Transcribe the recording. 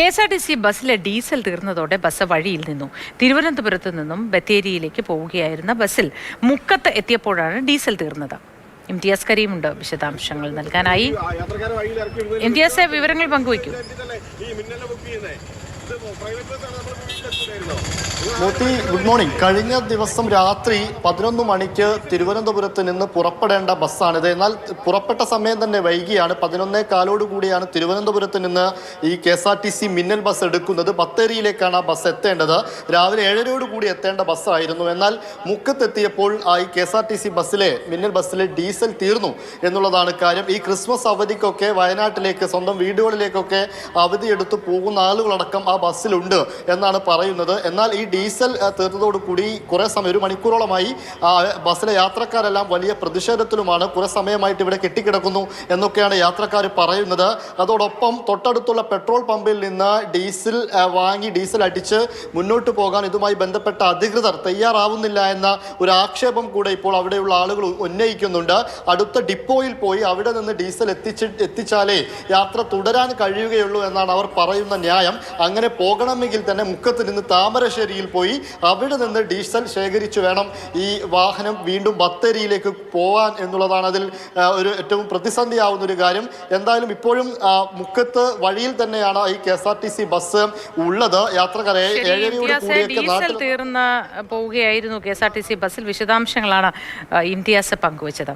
K S R T C ബസ്സിലെ diesel തീർന്നതോടെ bus വഴിയിൽ നിന്നു. തിരുവനന്തപുരത്ത് നിന്നും ബത്തേരിയിലേക്ക് പോവുകയായിരുന്ന ബസ്സിൽ മുക്കത്ത് എത്തിയപ്പോഴാണ് ഡീസൽ തീർന്നത്. ഇംതിയാസ് കരീമുണ്ട്. വിശദാംശങ്ങൾ നൽകാനായി. ഇംതിയാസ് വിവരങ്ങൾ പങ്കുവയ്ക്കൂ. മൂർത്തി ഗുഡ് മോർണിംഗ് കഴിഞ്ഞ ദിവസം രാത്രി പതിനൊന്ന് മണിക്ക് തിരുവനന്തപുരത്ത് നിന്ന് പുറപ്പെടേണ്ട ബസ്സാണിത്. എന്നാൽ പുറപ്പെട്ട സമയം തന്നെ വൈകിയാണ്. പതിനൊന്നേ കാലോട് കൂടിയാണ് തിരുവനന്തപുരത്ത് നിന്ന് ഈ K S R T C Minnal bus എടുക്കുന്നത്. ബത്തേരിയിലേക്കാണ് ആ ബസ് എത്തേണ്ടത്. രാവിലെ ഏഴരയോട് കൂടി എത്തേണ്ട ബസ്സായിരുന്നു. എന്നാൽ മുക്കത്തെത്തിയപ്പോൾ ആ ഈ K S R T C ബസ്സിലെ മിന്നൽ ബസ്സിലെ ഡീസൽ തീർന്നു എന്നുള്ളതാണ് കാര്യം. ഈ ക്രിസ്മസ് അവധിക്കൊക്കെ വയനാട്ടിലേക്ക് സ്വന്തം വീടുകളിലേക്കൊക്കെ അവധിയെടുത്ത് പോകുന്ന ആളുകളടക്കം ആ ബസ്സിലുണ്ട് എന്നാണ് പറയുന്നത്. എന്നാൽ ഈ ഡീസൽ തീർന്നതോടുകൂടി കുറേ സമയം ഒരു മണിക്കൂറോളമായി ബസ്സിലെ യാത്രക്കാരെല്ലാം വലിയ പ്രതിഷേധത്തിലുമാണ്. കുറേ സമയമായിട്ട് ഇവിടെ കെട്ടിക്കിടക്കുന്നു എന്നൊക്കെയാണ് യാത്രക്കാർ പറയുന്നത്. അതോടൊപ്പം തൊട്ടടുത്തുള്ള പെട്രോൾ പമ്പിൽ നിന്ന് ഡീസൽ വാങ്ങി ഡീസൽ അടിച്ച് മുന്നോട്ട് പോകാൻ ഇതുമായി ബന്ധപ്പെട്ട അധികൃതർ തയ്യാറാവുന്നില്ല എന്ന ഒരു ആക്ഷേപം കൂടെ ഇപ്പോൾ അവിടെയുള്ള ആളുകൾ ഉന്നയിക്കുന്നുണ്ട്. അടുത്ത ഡിപ്പോയിൽ പോയി അവിടെ നിന്ന് ഡീസൽ എത്തിച്ച് എത്തിച്ചാലേ യാത്ര തുടരാൻ കഴിയുകയുള്ളൂ എന്നാണ് അവർ പറയുന്ന ന്യായം. അങ്ങനെ പോകണമെങ്കിൽ തന്നെ മുക്കത്ത് നിന്ന് താമരശ്ശേരിയിൽ പോയി അവിടെ നിന്ന് ഡീസൽ ശേഖരിച്ചു വേണം ഈ വാഹനം വീണ്ടും ബത്തേരിയിലേക്ക് പോവാൻ എന്നുള്ളതാണ് അതിൽ ഒരു ഏറ്റവും പ്രതിസന്ധിയാവുന്ന ഒരു കാര്യം. എന്തായാലും ഇപ്പോഴും മുക്കത്ത് വഴിയിൽ തന്നെയാണ് ഈ K S R T C bus ഉള്ളത്. യാത്രക്കാരെ ഏഴരയോട് കൂടിയൊക്കെ തീർന്ന പോവുകയായിരുന്നു K S R T C ബസ്സിൽ. വിശദാംശങ്ങളാണ് ഇന്ത്യാസ് പങ്കുവച്ചത്.